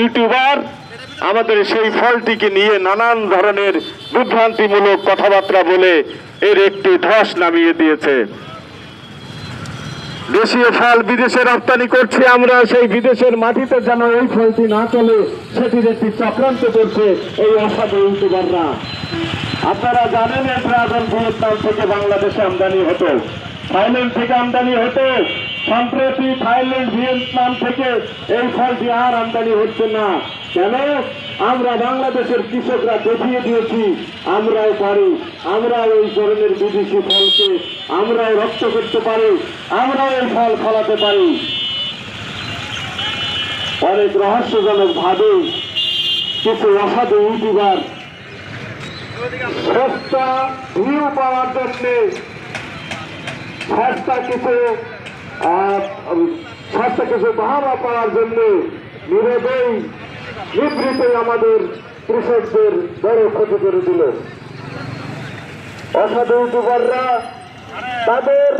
YouTuber আমাদের সেই ফলটিকে নিয়ে নানান ধরনের বিভ্রান্তিমূলক কথাবার্তা বলে এর একটি ধস নামিয়ে দিয়েছে। দেশীয় ফল বিদেশে রপ্তানি করছি, আমরা সেই বিদেশের মাটিতে যেন এই ফলটি না চলে, সেটির একটি চক্রান্ত করছে এই অসাধু ইউটিউবাররা। আপনারা জানেন, এই ড্রাগন ভিয়েতনাম থেকে বাংলাদেশে আমদানি হতো। থাইল্যান্ড থেকে আমদানি হতো। সম্প্রতি থাইল্যান্ড, ভিয়েতনাম থেকে এই ফলটি আর আমদানি হচ্ছে না। কেন? আমরা বাংলাদেশের কৃষকরা দেখিয়ে দিয়েছি, আমরাও পারি, আমরাও এই ধরনের বিদেশি ফলকে, আমরাও রপ্ত করতে পারি, আমরাও এই ফল ফলাতে পারি। অনেক রহস্যজনক ভাবে কিছু অসাধু ইউটিউবার সস্তা ভিউ পাওয়ার জন্যে সস্তা কিছু সস্তা কিছু বাহাবা পাওয়ার জন্য নীরবেই নিবৃতই আমাদের কৃষকদের বড় ক্ষতি করে দিল। অসাধু ইউটিউবাররা তাদের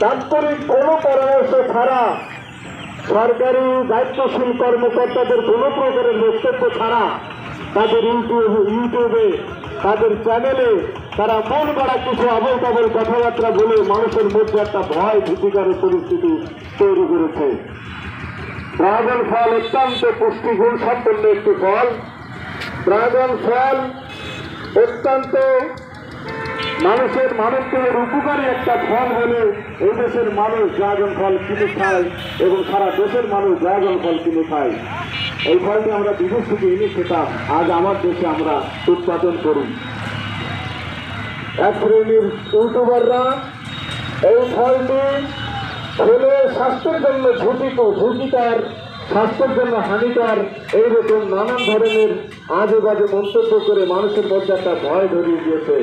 তাৎক্ষণিক কোনো পরামর্শ ছাড়া সরকারি দায়িত্বশীল কর্মকর্তাদের কোনো প্রকারের বক্তব্য ছাড়া তাদের ইউটিউব তাদের চ্যানেলে তারা মন করা কিছু আবল তাবল কথাবার্তা বলে মানুষের মধ্যে একটা ভয় ভীতিকারী পরিস্থিতি তৈরি করেছে। ড্রাগন ফল অত্যন্ত পুষ্টিগুণ সম্পন্ন একটি ফল। ড্রাগন ফল অত্যন্ত মানুষের মানবদেহের উপকারী একটা ফল বলে এই দেশের মানুষ ড্রাগন ফল কিনে খায় এবং সারা দেশের মানুষ ড্রাগন ফল কিনে খায়। এই ফলটি আমরা বিদেশ থেকে এনে খেতাম আজ আমার দেশে আমরা উৎপাদন করি। এক শ্রেণির ইউটিউবাররা এই ফলটি খেলে স্বাস্থ্যের জন্য ঝুঁকিকর ঝুঁকিকার স্বাস্থ্যের জন্য হানিকর, এইরকম নানান ধরনের আজে বাজে মন্তব্য করে মানুষের মধ্যে একটা ভয় ধরিয়ে দিয়েছে।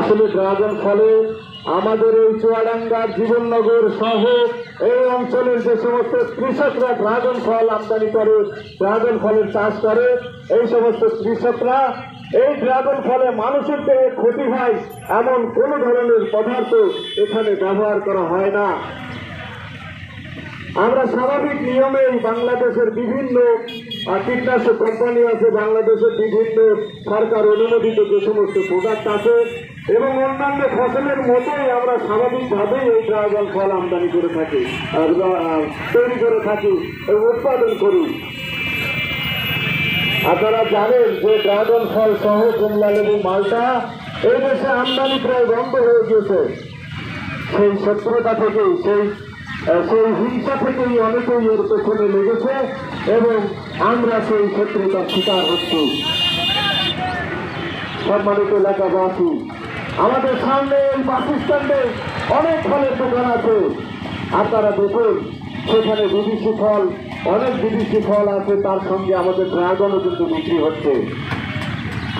আসলে ড্রাগন ফলে আমাদের এই চুয়াডাঙ্গা জীবননগর সহ এই অঞ্চলের যে সমস্ত কৃষকরা ড্রাগন ফল আমদানি করে, ড্রাগন ফলের চাষ করে, এই সমস্ত কৃষকরা এই ড্রাগন ফলে মানুষের দেহে ক্ষতি হয় এমন কোনো ধরনের পদার্থ এখানে ব্যবহার করা হয় না। আমরা স্বাভাবিক নিয়মেই বাংলাদেশের বিভিন্ন আহ, কীটনাশক কোম্পানি আছে বাংলাদেশের বিভিন্ন সরকার অনুমোদিত যে সমস্ত প্রোডাক্ট আছে এবং অন্যান্য ফসলের মতোই আমরা স্বাভাবিকভাবেই এই ড্রাগন ফল আমদানি করে থাকি আর, তৈরি করে থাকি উৎপাদন করি। আপনারা জানেন যে ড্রাগন ফল সহ কমলা লেবু মালটা এই দেশে আমদানি প্রায় বন্ধ হয়ে গিয়েছে। সেই শত্রুতা থেকেই সেই সেই হিংসা থেকেই অনেকেই এর পেছনে লেগেছে এবং আমরা সেই শত্রুতার শিকার হচ্ছি। সম্মানিত এলাকাবাসী, আমাদের সামনে এই পাকিস্তানে অনেক ফলের দোকান আছে। আপনারা দেখুন, সেখানে বিদেশি ফল, অনেক বিদেশি ফল আছে, তার সঙ্গে আমাদের ড্রাগনও কিন্তু বিক্রি হচ্ছে।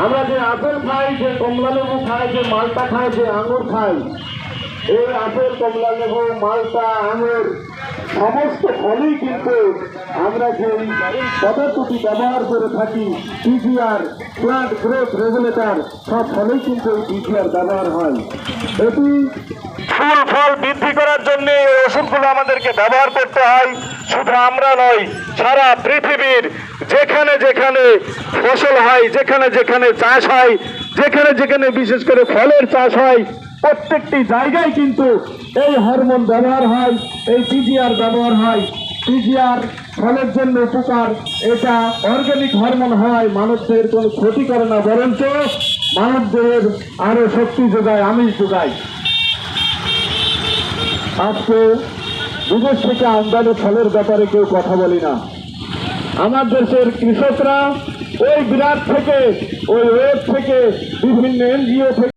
আমরা যে আপেল খাই, যে কমলা লেবু খাই, যে মালটা খাই, যে আঙুর খাই এই আপেল, কমলা লেবু, মালটা, আঙুর, সমস্ত ফলই কিন্তু আমরা যে পদার্থটি ব্যবহার করে থাকি, পিজিআর প্লান্ট গ্রোথ রেগুলেটর সব ফলেই কিন্তু এই পিজিআর ব্যবহার হয়। এটি ফুল ফল বৃদ্ধি করার জন্য এই ওষুধগুলো আমাদেরকে ব্যবহার করতে হয়। শুধু আমরা নয়, সারা পৃথিবীর যেখানে যেখানে ফসল হয়, যেখানে যেখানে চাষ হয়, যেখানে যেখানে বিশেষ করে ফলের চাষ হয় প্রত্যেকটি জায়গায় কিন্তু এই হরমোন ব্যবহার হয়, এই পিজিআর ব্যবহার হয়। পিজিআর ফলের জন্য উপকার। এটা অর্গানিক হরমোন হয়, মানুষদের কোনো ক্ষতি করে না, বরঞ্চ মানবদেহের আরও শক্তি যোগায়, আমিষ যোগায়। আজকে বিদেশ থেকে আমদানি ফলের ব্যাপারে কেউ কথা বলি না। আমার দেশের কৃষকরা ওই বিরাট থেকে, ওই ওয়েব থেকে, বিভিন্ন এনজিও থেকে